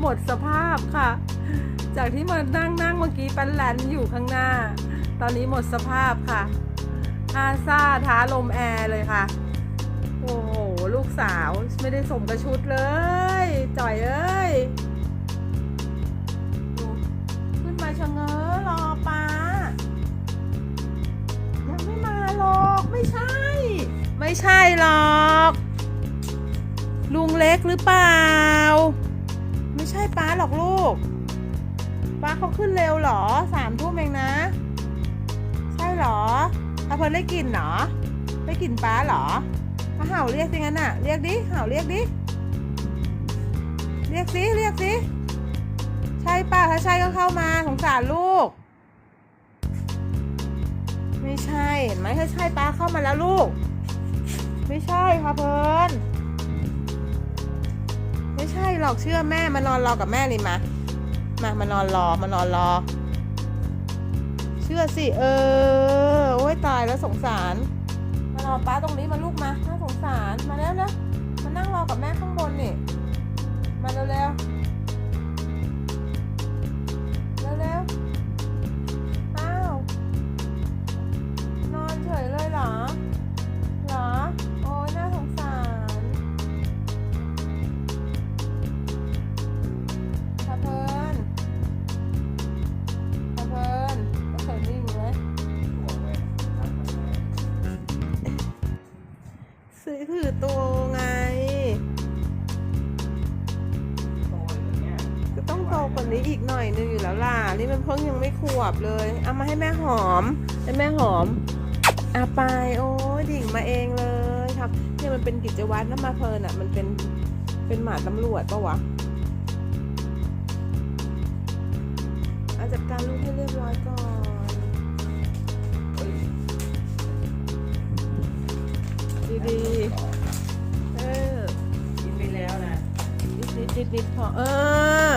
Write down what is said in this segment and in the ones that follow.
หมดสภาพค่ะ จากที่มานั่งนั่งเมื่อกี้ปันแลนอยู่ข้างหน้า ตอนนี้หมดสภาพค่ะอาซาท้าลมแอร์เลยค่ะ โอ้โห ลูกสาวไม่ได้สมกับชุดเลย จ่อยเอ้ย ขึ้นมาชะเง้อรอป้า ยังไม่มาหรอกไม่ใช่ ไม่ใช่หรอก ลุงเล็กหรือเปล่า หรอกลูกป้าเขาขึ้นเร็วหรอสามทุ่มเองนะ ใช่หรออาเพลินได้กลิ่นเหรอได้กลิ่นป้าหรอมาเห่าเรียกสิงั้นน่ะ เรียกดิเห่าเรียกดิ เรียกสิเรียกสิใช่ป้าถ้าใช่ก็เข้ามาสงสารลูก ไม่ใช่เห็นไหมถ้าใช่ป้าเข้ามาแล้วลูก ไม่ใช่ค่ะเพลิน ใช่หรอกเชื่อแม่มานอนรอกับแม่เลยมามามานอนรอมานอนรอ เชื่อสิเออโอ้ยตายแล้วสงสาร มานอนป้าตรงนี้มาลูกมาน่าสงสารมาแล้วนะมานั่งรอกับแม่ข้างบน ซื้อถือตัวไง ก็ต้องโตกว่านี้อีกหน่อยนึงอยู่แล้วล่ะ นี่มันเพิ่งยังไม่ขวบเลย เอามาให้แม่หอม ให้แม่หอมอาไปโอ้ดิ่งมาเองเลยครับเนี่ยมันเป็นกิจวัตรนะมาเพลินอะ มันเป็นเป็นหมาตำรวจปะวะเอาจัดการลูกให้เรียบร้อยก่อน นิดนิดนิดนิดพอเออ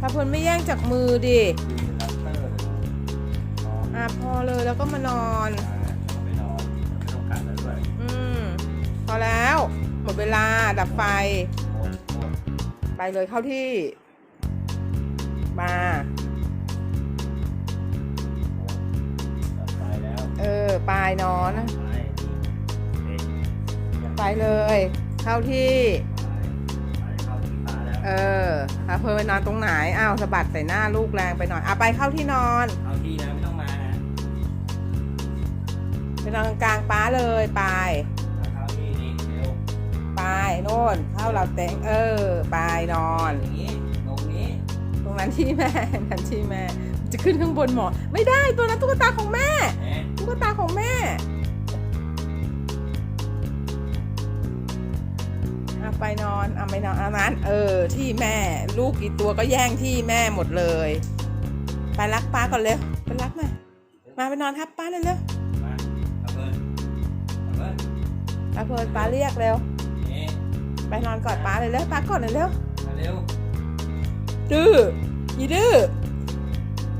พาเพลินไม่แย่งจากมือดิกินลับเตอร์เลยนอนอะพอเลยแล้วก็มานอนไปนอนไม่ต้องกัดแล้วด้วยอืมพอแล้ว หมดเวลาดับไฟหมดหมดไปเลยเข้าที่มาตัดไปแล้วเออปลายนอน ไปเด็กไปเลย เข้าที่ไปเข้าที่ ฟ้าแล้วเออพาเพลินไปนอนตรงไหน อ้าวสะบัดใส่หน้าลูกแรงไปหน่อยอะไปเข้าที่นอนเข้าที่นะไม่ต้องมานะไปนอนกลางๆป้าเลยไปมาเข้าที่นี่เร็วไปโน่นเข้าเราเต็งเออ ไปนอน อย่างนี้ตรงนี้ตรงนั้นที่แม่ นั้นที่แม่ จะขึ้นข้างบนหมอนไม่ได้ตัวนั้นตุ๊กตาของแม่ แหมตุ๊ก นอนเอาไปนอนเอานั้น เออ ที่แม่ลูกกี่ตัวก็แย่งที่แม่หมดเลย ไปรักป้าก่อนเร็วไปรักหน่อยมาไปนอนทับป้าเลยเร็วมาเอาเพิ่นเอาเพิ่นตาเพลินป้าเรียกเร็วนี่ไปนอนกอดป้าเลยเร็วป้ากอดเลยเร็วมาเร็วดื้ออีดื้อ